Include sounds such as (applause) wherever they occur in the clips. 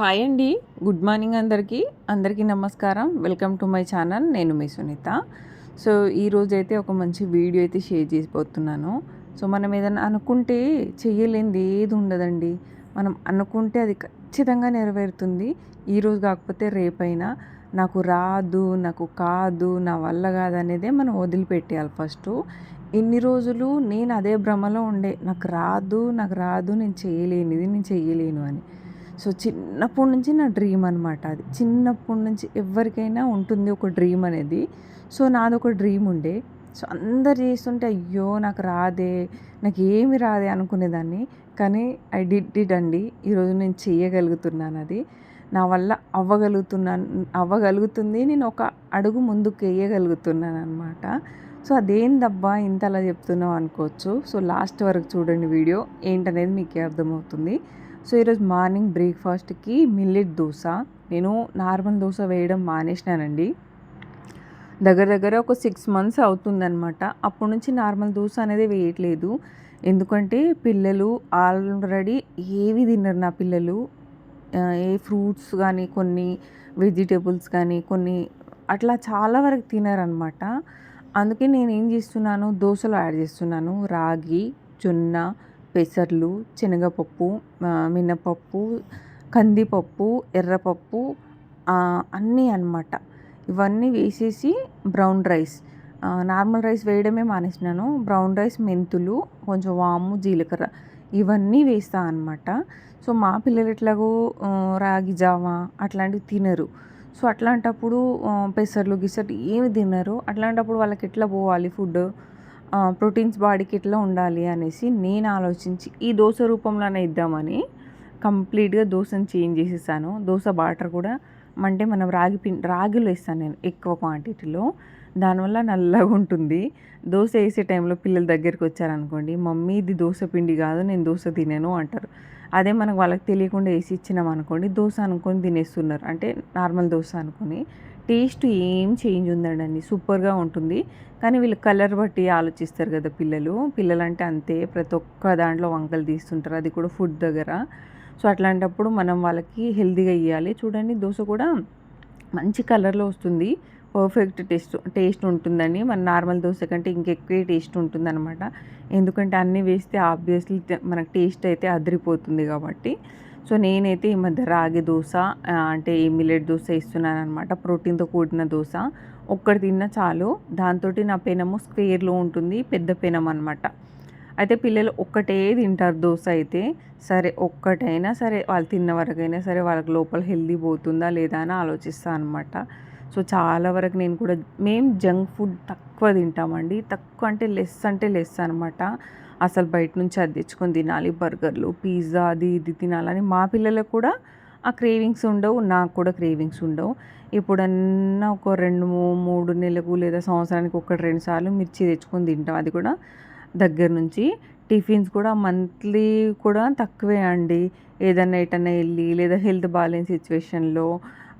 Hi అండి. Good morning అందరికీ. అందరికీ నమస్కారం. Welcome to my channel. నేను మీ సునీత. సో ఈరోజు అయితే ఒక మంచి వీడియో అయితే షేర్ చేసిపోతున్నాను సో మనం ఏదైనా అనుకుంటే చెయ్యలేనిది ఏది ఉండదండి. మనం అనుకుంటే అది ఖచ్చితంగా నెరవేరుతుంది. ఈరోజు కాకపోతే రేపైనా నాకు రాదు నాకు కాదు నా వల్ల కాదు అనేదే మనం వదిలిపెట్టేయాలి ఫస్ట్. ఇన్ని రోజులు నేను అదే భ్రమలో ఉండే నాకు రాదు నాకు రాదు నేను చేయలేనిది నేను చేయలేను అని. సో చిన్నప్పటి నుంచి నా డ్రీమ్ అనమాట అది. చిన్నప్పటి నుంచి ఎవరికైనా ఉంటుంది ఒక డ్రీమ్ అనేది. సో నాది ఒక డ్రీమ్ ఉండే. సో అందరు చేస్తుంటే అయ్యో నాకు రాదే నాకు ఏమి రాదే అనుకునేదాన్ని. కానీ ఐ డిడ్ ఇట్ అండి. ఈరోజు నేను చేయగలుగుతున్నాను అది. నా వల్ల అవ్వగలుగుతున్నాను అవ్వగలుగుతుంది. నేను ఒక అడుగు ముందుకు వేయగలుగుతున్నాను అనమాట సో అదేందబ్బా ఇంతలా చెప్తున్నావు అనుకోవచ్చు. సో లాస్ట్ వరకు చూడండి వీడియో. ఏంటనేది మీకు అర్థమవుతుంది. సో ఈరోజు మార్నింగ్ బ్రేక్ఫాస్ట్కి మిల్లెట్ దోశ. నేను నార్మల్ దోశ వేయడం మానేసినానండి. దగ్గర దగ్గర ఒక సిక్స్ మంత్స్ అవుతుందనమాట అప్పటి నుంచి నార్మల్ దోశ అనేది వేయట్లేదు. ఎందుకంటే పిల్లలు ఆల్రెడీ ఏవి తిన్నారు నా పిల్లలు. ఏ ఫ్రూట్స్ కానీ కొన్ని వెజిటేబుల్స్ కానీ కొన్ని అట్లా చాలా వరకు తినారనమాట అందుకే నేను ఏం చేస్తున్నాను దోశలు యాడ్ చేస్తున్నాను. రాగి జొన్న పెసర్లు శనగపప్పు మినపప్పు కందిపప్పు ఎర్రపప్పు అన్నీ అనమాట ఇవన్నీ వేసేసి బ్రౌన్ రైస్. నార్మల్ రైస్ వేయడమే మానేసినాను. బ్రౌన్ రైస్ మెంతులు కొంచెం వాము జీలకర్ర ఇవన్నీ వేస్తా అనమాట సో మా పిల్లలు ఎట్లాగో రాగి జావా అట్లాంటివి తినరు. సో అట్లాంటప్పుడు పెసర్లు గిసర్లు ఏమి తినరు. అట్లాంటప్పుడు వాళ్ళకి ఎట్లా పోవాలి ఫుడ్? ప్రోటీన్స్ బాడీకి ఇట్లా ఉండాలి అనేసి నేను ఆలోచించి ఈ దోశ రూపంలోనే ఇద్దామని కంప్లీట్గా దోశను చేంజ్ చేసేసాను. దోశ బాటర్ కూడా అంటే మనం రాగి పిండి రాగిలో వేస్తాను నేను ఎక్కువ క్వాంటిటీలో. దానివల్ల నల్లగా ఉంటుంది. దోశ వేసే టైంలో పిల్లల దగ్గరికి వచ్చారనుకోండి మమ్మీ ఇది దోశ పిండి కాదు నేను దోశ తినేను అంటారు. అదే మనకు వాళ్ళకి తెలియకుండా వేసి ఇచ్చినాం అనుకోండి దోశ అనుకొని తినేస్తున్నారు. అంటే నార్మల్ దోశ అనుకొని టేస్ట్ ఏం చేంజ్ ఉందండి సూపర్గా ఉంటుంది. కానీ వీళ్ళు కలర్ బట్టి ఆలోచిస్తారు కదా పిల్లలు. పిల్లలంటే అంతే ప్రతి ఒక్క దాంట్లో వంకలు తీస్తుంటారు. అది కూడా ఫుడ్ దగ్గర. సో అట్లాంటప్పుడు మనం వాళ్ళకి హెల్తీగా ఇవ్వాలి చూడండి దోశ కూడా మంచి కలర్లో వస్తుంది. పర్ఫెక్ట్ టేస్ట్ టేస్ట్ ఉంటుందని మన నార్మల్ దోశ కంటే ఇంకెక్కువ టేస్ట్ ఉంటుందన్నమాట. ఎందుకంటే అన్నీ వేస్తే ఆబ్వియస్లీ మనకు టేస్ట్ అయితే అదిరిపోతుంది కాబట్టి. సో నేనైతే ఈ మధ్య రాగి దోశ అంటే మిల్లెట్ దోశ ఇస్తున్నాను అనమాట ప్రోటీన్తో కూడిన దోశ. ఒక్కటి తిన్నా చాలు. దాంతో నా పెనము స్క్వేర్లో ఉంటుంది. పెద్ద పెనం అనమాట అయితే పిల్లలు ఒక్కటే తింటారు దోశ అయితే. సరే ఒక్కటైనా సరే వాళ్ళు తిన్న వరకైనా సరే వాళ్ళకి లోపల హెల్దీ పోతుందా లేదా అని ఆలోచిస్తాను అనమాట సో చాలా వరకు నేను కూడా మేము జంక్ ఫుడ్ తక్కువ తింటామండి. తక్కువ అంటే లెస్ అంటే లెస్ అనమాట అసలు బయట నుంచి అది తెచ్చుకొని తినాలి బర్గర్లు పిజ్జా అది ఇది తినాలని మా పిల్లలకు కూడా ఆ క్రేవింగ్స్ ఉండవు నాకు కూడా క్రేవింగ్స్ ఉండవు. ఎప్పుడన్నా ఒక రెండు మూడు నెలలకు లేదా సంవత్సరానికి ఒకటి రెండు సార్లు మిర్చి తెచ్చుకొని తింటాం. అది కూడా దగ్గర నుంచి. టిఫిన్స్ కూడా మంత్లీ కూడా తక్కువే అండి. ఏదన్నా ఎటన్నా వెళ్ళి లేదా హెల్త్ బాగాలేని సిచ్యువేషన్లో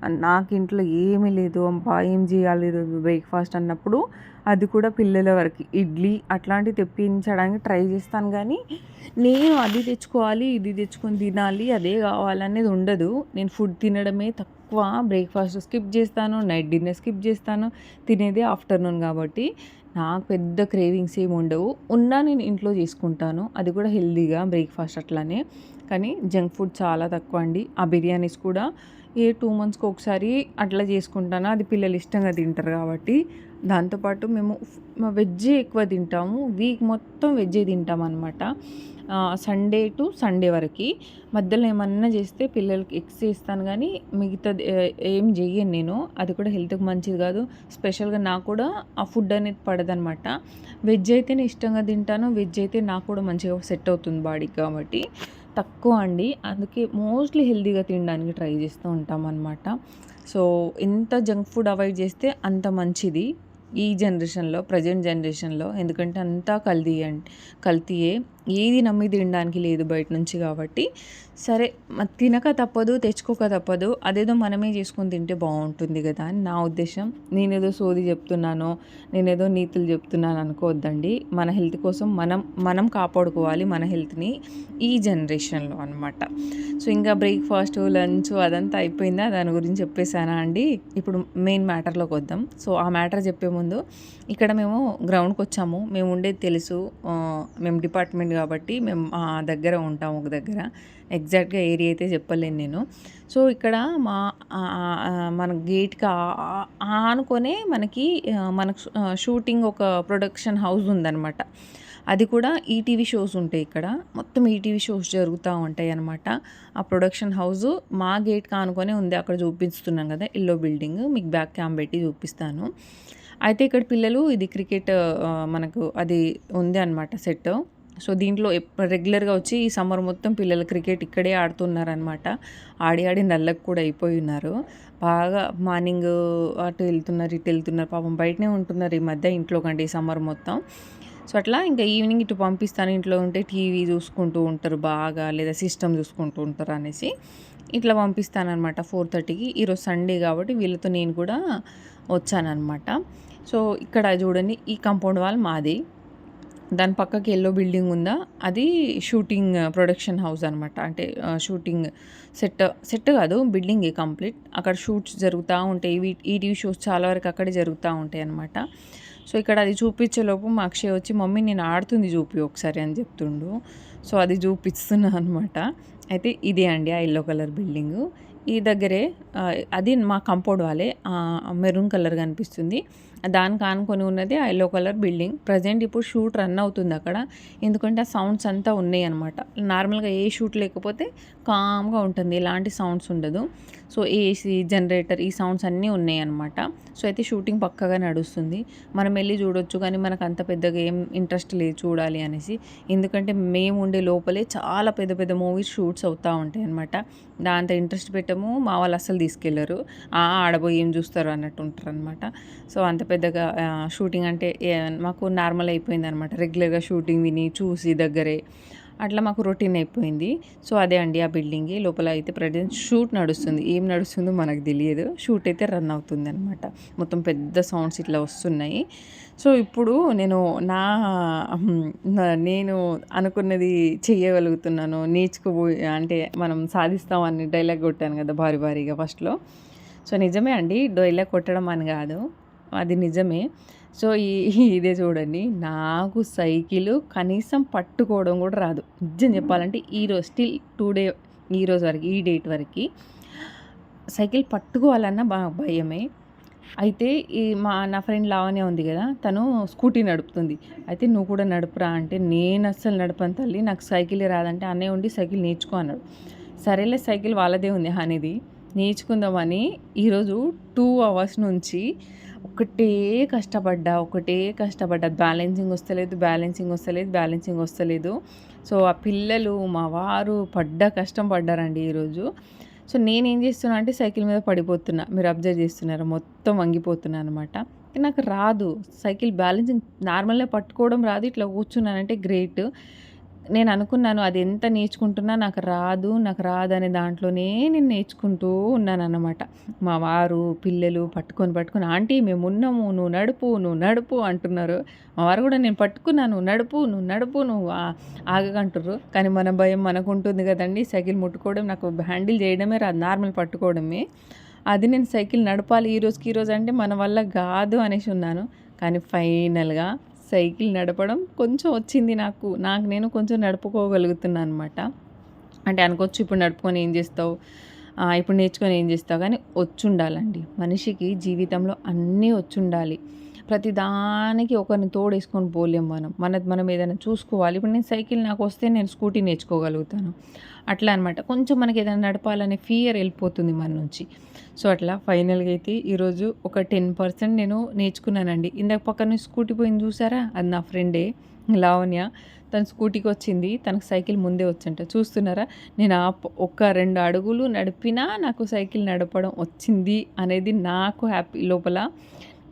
నాకు ఇంట్లో ఏమీ లేదు అబ్బా ఏం చేయాలి బ్రేక్ఫాస్ట్ అన్నప్పుడు అది కూడా పిల్లల వరకు. ఇడ్లీ అట్లాంటివి తెప్పించడానికి ట్రై చేస్తాను కానీ నేను అది తెచ్చుకోవాలి ఇది తెచ్చుకొని తినాలి అదే కావాలనేది ఉండదు. నేను ఫుడ్ తినడమే తక్కువ. బ్రేక్ఫాస్ట్ స్కిప్ చేస్తాను నైట్ డిన్నర్ స్కిప్ చేస్తాను. తినేదే ఆఫ్టర్నూన్ కాబట్టి. నాకు పెద్ద క్రేవింగ్స్ ఏమి ఉండవు. ఉన్నా నేను ఇంట్లో చేసుకుంటాను. అది కూడా హెల్దీగా బ్రేక్ఫాస్ట్ అట్లానే. కానీ జంక్ ఫుడ్ చాలా తక్కువ అండి. ఆ బిర్యానీస్ కూడా ఏ టూ మంత్స్కి ఒకసారి అట్లా చేసుకుంటాను. అది పిల్లలు ఇష్టంగా తింటారు కాబట్టి. దాంతోపాటు మేము వెజ్జే ఎక్కువ తింటాము. వీక్ మొత్తం వెజ్జే తింటాం అనమాట సండే టు సండే వరకు. మధ్యలో ఏమన్నా చేస్తే పిల్లలకి ఎక్స్ చేస్తాను కానీ మిగతా ఏం చెయ్యను నేను. అది కూడా హెల్త్కి మంచిది కాదు. స్పెషల్గా నాకు కూడా ఆ ఫుడ్ అనేది పడదనమాట. వెజ్ అయితే నేను ఇష్టంగా తింటాను. వెజ్ అయితే నాకు కూడా మంచిగా సెట్ అవుతుంది బాడీకి కాబట్టి. తక్కువ అండి. అందుకే మోస్ట్లీ హెల్తీగా తినడానికి ట్రై చేస్తూ ఉంటాం అనమాట సో ఎంత జంక్ ఫుడ్ అవాయిడ్ చేస్తే అంత మంచిది. ఈ జనరేషన్లో ప్రజెంట్ జనరేషన్లో ఎందుకంటే అంతా కల్తీ అండి కల్తీయే. ఏది నమ్మి తినడానికి లేదు బయట నుంచి కాబట్టి. సరే తినక తప్పదు తెచ్చుకోక తప్పదు అదేదో మనమే చేసుకొని తింటే బాగుంటుంది కదా అని నా ఉద్దేశం. నేనేదో సోది చెప్తున్నానో నేనేదో నీతులు చెప్తున్నాను అనుకోవద్దండి. మన హెల్త్ కోసం మనం మనం కాపాడుకోవాలి మన హెల్త్ని ఈ జనరేషన్లో అనమాట సో ఇంకా బ్రేక్ఫాస్ట్ లంచ్ అదంతా అయిపోయిందా? దాని గురించి చెప్పేశానా అండి? ఇప్పుడు మెయిన్ మ్యాటర్లోకి వద్దాం. సో ఆ మ్యాటర్ చెప్పే ముందు ఇక్కడ మేము గ్రౌండ్కి వచ్చాము. మేము ఉండేది తెలుసు. మేము డిపార్ట్మెంట్ కాబట్టి మేము మా దగ్గర ఉంటాం ఒక దగ్గర. ఎగ్జాక్ట్గా ఏరియా అయితే చెప్పలేను నేను. సో ఇక్కడ మా మన గేట్కి ఆనుకొనే మనకి మనకు షూటింగ్ ఒక ప్రొడక్షన్ హౌస్ ఉందన్నమాట. అది కూడా ఈటీవీ షోస్ ఉంటాయి ఇక్కడ. మొత్తం ఈటీవీ షోస్ జరుగుతూ ఉంటాయి అనమాట ఆ ప్రొడక్షన్ హౌస్ మా గేట్ కానుకొని ఉంది. అక్కడ చూపిస్తున్నాం కదా ఎల్లో బిల్డింగ్. మీకు బ్యాక్ క్యామ్ పెట్టి చూపిస్తాను. అయితే ఇక్కడ పిల్లలు ఇది క్రికెట్ మనకు అది ఉంది అనమాట సెట్. సో దీంట్లో రెగ్యులర్గా వచ్చి ఈ సమ్మర్ మొత్తం పిల్లలు క్రికెట్ ఇక్కడే ఆడుతున్నారనమాట ఆడి ఆడి నల్లకు కూడా అయిపోయి ఉన్నారు. బాగా మార్నింగ్ అటు వెళ్తున్నారు ఇటు వెళ్తున్నారు. పాపం బయటనే ఉంటున్నారు ఈ మధ్య ఇంట్లో కంటే ఈ సమ్మర్ మొత్తం. సో అట్లా ఇంకా ఈవినింగ్ ఇటు పంపిస్తాను ఇంట్లో ఉంటే టీవీ చూసుకుంటూ ఉంటారు బాగా లేదా సిస్టమ్ చూసుకుంటూ ఉంటారు అనేసి ఇట్లా పంపిస్తానమాట ఫోర్ థర్టీకి. ఈరోజు సండే కాబట్టి వీళ్ళతో నేను కూడా వచ్చానమాట సో ఇక్కడ చూడండి ఈ కాంపౌండ్ వాల్ మాది. దాని పక్కకి ఎల్లో బిల్డింగ్ ఉందా? అది షూటింగ్ ప్రొడక్షన్ హౌస్ అనమాట అంటే షూటింగ్ సెట్ సెట్ కాదు బిల్డింగ్ కంప్లీట్ అక్కడ షూట్స్ జరుగుతూ ఉంటాయి. ఇవి ఈటీవీ షోస్ చాలా వరకు అక్కడే జరుగుతూ ఉంటాయి అనమాట సో ఇక్కడ అది చూపించేలోపు మా అక్షయ్ వచ్చి మమ్మీ నేను ఆడుతుంది చూపి ఒకసారి అని చెప్తుండు. సో అది చూపిస్తున్నా అనమాట అయితే ఇదే అండి ఆ ఎల్లో కలర్ బిల్డింగు ఈ దగ్గరే uh, అది మా కంపౌండ్ వాళ్ళే మెరూన్ కలర్ కనిపిస్తుంది. దానికి ఆనుకొని ఉన్నది ఆ ఎల్లో కలర్ బిల్డింగ్ ప్రజెంట్ ఇప్పుడు షూట్ రన్ అవుతుంది అక్కడ. ఎందుకంటే ఆ సౌండ్స్ అంతా ఉన్నాయి అనమాట నార్మల్గా ఏ షూట్ లేకపోతే కామ్గా ఉంటుంది. ఎలాంటి సౌండ్స్ ఉండదు. సో ఏసీ జనరేటర్ ఈ సౌండ్స్ అన్నీ ఉన్నాయి అనమాట సో అయితే షూటింగ్ పక్కగా నడుస్తుంది. మనం వెళ్ళి చూడొచ్చు కానీ మనకు అంత పెద్దగా ఏం ఇంట్రెస్ట్ లేదు చూడాలి అనేసి. ఎందుకంటే మేము ఉండే లోపలే చాలా పెద్ద పెద్ద మూవీస్ షూట్స్ అవుతూ ఉంటాయి అనమాట దాంతో ఇంట్రెస్ట్ పెట్టము మా వాళ్ళు అసలు తీసుకెళ్ళరు ఆడబోయి ఏం చూస్తారు అన్నట్టు ఉంటారు అనమాట సో అంత పెద్దగా షూటింగ్ అంటే మాకు నార్మల్ అయిపోయింది అనమాట రెగ్యులర్గా షూటింగ్ విని చూసి దగ్గరే. అట్లా మాకు రొటీన్ అయిపోయింది. సో అదే అండి ఆ బిల్డింగ్. లోపల అయితే ప్రజెంట్ షూట్ నడుస్తుంది. ఏం నడుస్తుందో మనకు తెలియదు. షూట్ అయితే రన్ అవుతుంది అనమాట మొత్తం పెద్ద సౌండ్స్ ఇట్లా వస్తున్నాయి. సో ఇప్పుడు నేను నా నేను అనుకున్నది చేయగలుగుతున్నాను నేర్చుకోబోయి అంటే మనం సాధిస్తామని డైలాగ్ కొట్టాను కదా భారీ భారీగా ఫస్ట్లో. సో నిజమే అండి. డైలాగ్ కొట్టడం అని కాదు. అది నిజమే. సో ఈ (laughs) ఇదే చూడండి. నాకు సైకిల్ కనీసం పట్టుకోవడం కూడా రాదు. నిజం చెప్పాలంటే ఈరోజు స్టిల్ టూ డే ఈ రోజు వరకు ఈ డేట్ వరకు సైకిల్ పట్టుకోవాలన్న బా భయమే. అయితే ఈ మా నా ఫ్రెండ్ లావణ్య ఉంది కదా తను స్కూటీ నడుపుతుంది. అయితే నువ్వు కూడా నడుపురా అంటే నేను అస్సలు నడపను తల్లి. నాకు సైకిల్ రాదంటే అన్నయ్య ఉండి సైకిల్ నేర్చుకో అన్నాడు. సరేలే సైకిల్ వాళ్ళదే ఉంది అనేది నేర్చుకుందామని ఈరోజు టూ అవర్స్ నుంచి ఒకటే కష్టపడ్డా ఒకటే కష్టపడ్డా. బ్యాలెన్సింగ్ వస్తలేదు బ్యాలెన్సింగ్ వస్తలేదు బ్యాలెన్సింగ్ వస్తలేదు. సో ఆ పిల్లలు మా వారు పడ్డ కష్టం పడ్డారండి ఈరోజు. సో నేనేం చేస్తున్నా అంటే సైకిల్ మీద పడిపోతున్నా. మీరు అబ్జర్వ్ చేస్తున్నారు. మొత్తం వంగిపోతున్నా అనమాట నాకు రాదు. సైకిల్ బ్యాలెన్సింగ్ నార్మల్గా పట్టుకోవడం రాదు. ఇట్లా కూర్చున్నానంటే గ్రేట్. నేను అనుకున్నాను అది ఎంత నేర్చుకుంటున్నా నాకు రాదు నాకు రాదు అనే దాంట్లోనే నేను నేర్చుకుంటూ ఉన్నాను అన్నమాట మా వారు పిల్లలు పట్టుకొని పట్టుకొని ఆంటీ మేము ఉన్నాము నువ్వు నడుపు నువ్వు నడుపు అంటున్నారు. మా వారు కూడా నేను పట్టుకున్నాను నడుపు నువ్వు నడుపు నువ్వు ఆ- ఆగకంటుర్రు కానీ మన భయం మనకు ఉంటుంది కదండి సైకిల్ ముట్టుకోవడం నాకు హ్యాండిల్ చేయడమే రాదు నార్మల్ పట్టుకోవడమే. అది నేను సైకిల్ నడపాలి ఈ రోజుకి ఈ రోజు అంటే మన వల్ల కాదు అనేసి ఉన్నాను. కానీ ఫైనల్గా సైకిల్ నడపడం కొంచెం వచ్చింది నాకు. నాకు నేను కొంచెం నడుపుకోగలుగుతున్నాను అనమాట అంటే అనుకోవచ్చు ఇప్పుడు నడుపుకొని ఏం చేస్తావు? ఇప్పుడు నేర్చుకొని ఏం చేస్తావు? కానీ వచ్చుండాలండి. మనిషికి జీవితంలో అన్నీ వచ్చుండాలి. ప్రతి దానికి ఒకరిని తోడేసుకొని పోలేం మనం. మనది మనం ఏదైనా చూసుకోవాలి. ఇప్పుడు నేను సైకిల్ నాకు వస్తే నేను స్కూటీ నేర్చుకోగలుగుతాను. అట్లా అనమాట కొంచెం మనకి ఏదైనా నడపాలనే ఫియర్ వెళ్ళిపోతుంది మన నుంచి. సో అట్లా ఫైనల్గా అయితే ఈరోజు ఒక టెన్ పర్సెంట్ నేను నేర్చుకున్నానండి. ఇందాక పక్కన స్కూటీ పోయింది చూసారా? అది నా ఫ్రెండే లావణ్య. తను స్కూటీకి వచ్చింది. తనకు సైకిల్ ముందే వచ్చంట. చూస్తున్నారా? నేను ఆ ఒక ఒక్క రెండు అడుగులు నడిపినా నాకు సైకిల్ నడపడం వచ్చింది అనేది నాకు హ్యాపీ లోపల.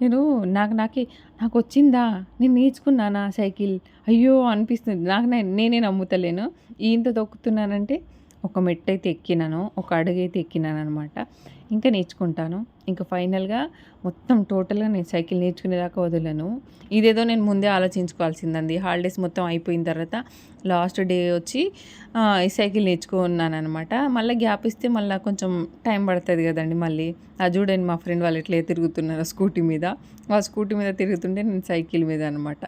నేను నాకు నాకే నాకు వచ్చిందా నేను నేర్చుకున్నానా సైకిల్? అయ్యో అనిపిస్తుంది. నాకు నేనే నమ్ముతలేను. ఇంత తొక్కుతున్నానంటే ఒక మెట్టు అయితే ఎక్కినాను ఒక అడుగు అయితే ఎక్కినాను అనమాట ఇంకా నేర్చుకుంటాను. ఇంకా ఫైనల్గా మొత్తం టోటల్గా నేను సైకిల్ నేర్చుకునేదాకా వదలను. ఇదేదో నేను ముందే ఆలోచించుకోవాల్సిందండి. హాలిడేస్ మొత్తం అయిపోయిన తర్వాత లాస్ట్ డే వచ్చి ఈ సైకిల్ నేర్చుకున్నాను అనమాట మళ్ళీ గ్యాప్ ఇస్తే మళ్ళీ కొంచెం టైం పడుతుంది కదండి మళ్ళీ. అది చూడండి మా ఫ్రెండ్ వాళ్ళు ఎట్లా తిరుగుతున్నారు స్కూటీ మీద. ఆ స్కూటీ మీద తిరుగుతుంటే నేను సైకిల్ మీద అనమాట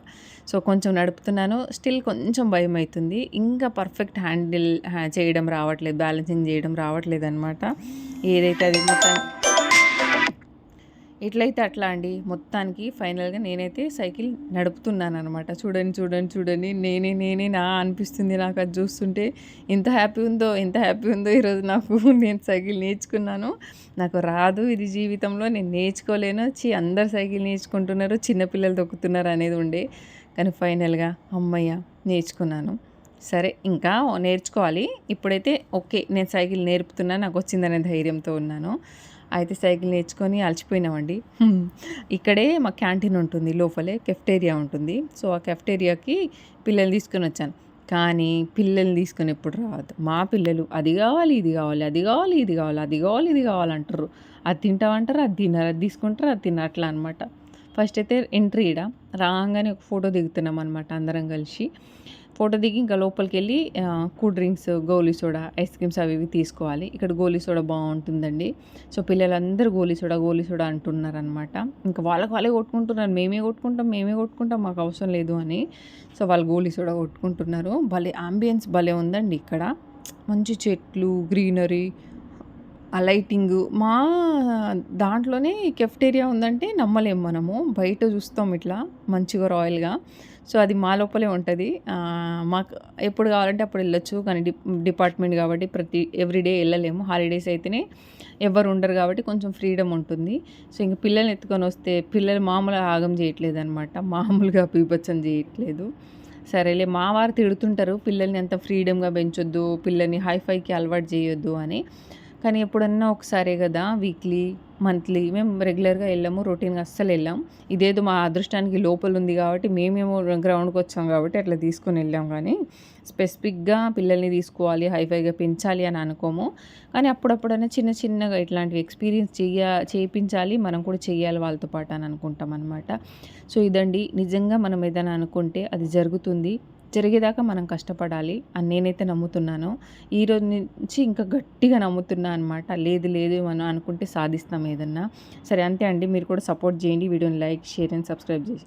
సో కొంచెం నడుపుతున్నాను. స్టిల్ కొంచెం భయం అవుతుంది ఇంకా పర్ఫెక్ట్ హ్యాండిల్ చేయడం రావట్లేదు. బ్యాలెన్సింగ్ చేయడం రావట్లేదు అనమాట ఏదైతే అది మొత్తం ఎట్లయితే అట్లా అండి. మొత్తానికి ఫైనల్గా నేనైతే సైకిల్ నడుపుతున్నాను అనమాట చూడండి చూడండి చూడండి. నేనే నేనే నా అనిపిస్తుంది నాకు అది చూస్తుంటే. ఎంత హ్యాపీ ఉందో ఎంత హ్యాపీ ఉందో ఈరోజు నాకు (laughs) నేను సైకిల్ నేర్చుకున్నాను. నాకు రాదు ఇది జీవితంలో. నేను నేర్చుకోలేను. చి అందరు సైకిల్ నేర్చుకుంటున్నారు. చిన్నపిల్లలు తొక్కుతున్నారు అనేది ఉండే. కానీ ఫైనల్గా అమ్మయ్య నేర్చుకున్నాను. సరే ఇంకా నేర్చుకోవాలి. ఇప్పుడైతే ఓకే నేను సైకిల్ నేర్పుతున్నా నాకు వచ్చిందనే ధైర్యంతో ఉన్నాను. అయితే సైకిల్ నేర్చుకొని అలసిపోయినామండి. ఇక్కడే మా క్యాంటీన్ ఉంటుంది లోపలే కెఫ్టేరియా ఉంటుంది. సో ఆ కెఫ్టేరియాకి పిల్లల్ని తీసుకొని వచ్చాను. కానీ పిల్లల్ని తీసుకొని ఎప్పుడు రావద్దు. మా పిల్లలు అది కావాలి ఇది కావాలి అది కావాలి ఇది కావాలి అది కావాలి ఇది కావాలి అంటారు అది తింటామంటారు అది తిన్నారు అది తీసుకుంటారు అది తిన్నారు అనమాట ఫస్ట్ అయితే ఎంట్రీ ఇడ రాగానే ఒక ఫోటో దిగుతున్నాం అనమాట అందరం కలిసి. ఫోటో దిగి ఇంకా లోపలికి వెళ్ళి cool drinks goli soda ice creams అవి ఇవి తీసుకోవాలి. ఇక్కడ గోలీ సోడా బాగుంటుందండి. సో పిల్లలందరూ గోలీ సోడా గోలీ సోడా అంటున్నారు అనమాట ఇంకా వాళ్ళకి వాళ్ళే కొట్టుకుంటున్నారు. మేమే కొట్టుకుంటాం మేమే కొట్టుకుంటాం మాకు అవసరం లేదు అని. సో వాళ్ళు గోలీ సోడా కొట్టుకుంటున్నారు. భలే ఆంబియన్స్ భలే ఉందండి ఇక్కడ. మంచి చెట్లు గ్రీనరీ ఆ లైటింగ్. మా దాంట్లోనే కెఫ్టేరియా ఉందంటే నమ్మలేం మనము. బయట చూస్తాం ఇట్లా మంచిగా రాయల్గా సో అది మా లోపలే ఉంటుంది. మాకు ఎప్పుడు కావాలంటే అప్పుడు వెళ్ళొచ్చు కానీ డి డిపార్ట్మెంట్ కాబట్టి ప్రతి ఎవ్రీడే వెళ్ళలేము. హాలిడేస్ అయితేనే ఎవరు ఉండరు కాబట్టి కొంచెం ఫ్రీడమ్ ఉంటుంది. సో ఇంక పిల్లల్ని ఎత్తుకొని వస్తే పిల్లలు మామూలుగా ఆగం చేయట్లేదు అనమాట మామూలుగా పీపచ్చం చేయట్లేదు. సరేలే మా వారు తిడుతుంటారు పిల్లల్ని అంత ఫ్రీడమ్గా పెంచొద్దు పిల్లల్ని హైఫైకి అలవాటు చేయొద్దు అని. కానీ ఎప్పుడన్నా ఒకసారే కదా వీక్లీ మంత్లీ మేము రెగ్యులర్గా వెళ్ళాము రొటీన్గా అస్సలు వెళ్ళాం. ఇదేదో మా అదృష్టానికి లోపల ఉంది కాబట్టి మేమేమో గ్రౌండ్కి వచ్చాం కాబట్టి అట్లా తీసుకొని వెళ్ళాం కానీ స్పెసిఫిక్గా పిల్లల్ని తీసుకోవాలి హైఫైగా పెంచాలి అని అనుకోము. కానీ అప్పుడప్పుడైనా చిన్న చిన్నగా ఇట్లాంటివి ఎక్స్పీరియన్స్ చేయ చేయించాలి మనం కూడా చేయాలి వాళ్ళతో పాటు అని అనుకుంటాం అనమాట సో ఇదండి. నిజంగా మనం ఏదైనా అనుకుంటే అది జరుగుతుంది. జరిగేదాకా మనం కష్టపడాలి అని నేనైతే నమ్ముతున్నాను. ఈ రోజు నుంచి ఇంకా గట్టిగా నమ్ముతున్నా అనమాట లేదు లేదు మనం అనుకుంటే సాధిస్తాం ఏదన్నా. సరే అంతే అండి. మీరు కూడా సపోర్ట్ చేయండి. వీడియోని లైక్ షేర్ అండ్ సబ్స్క్రైబ్ చేసి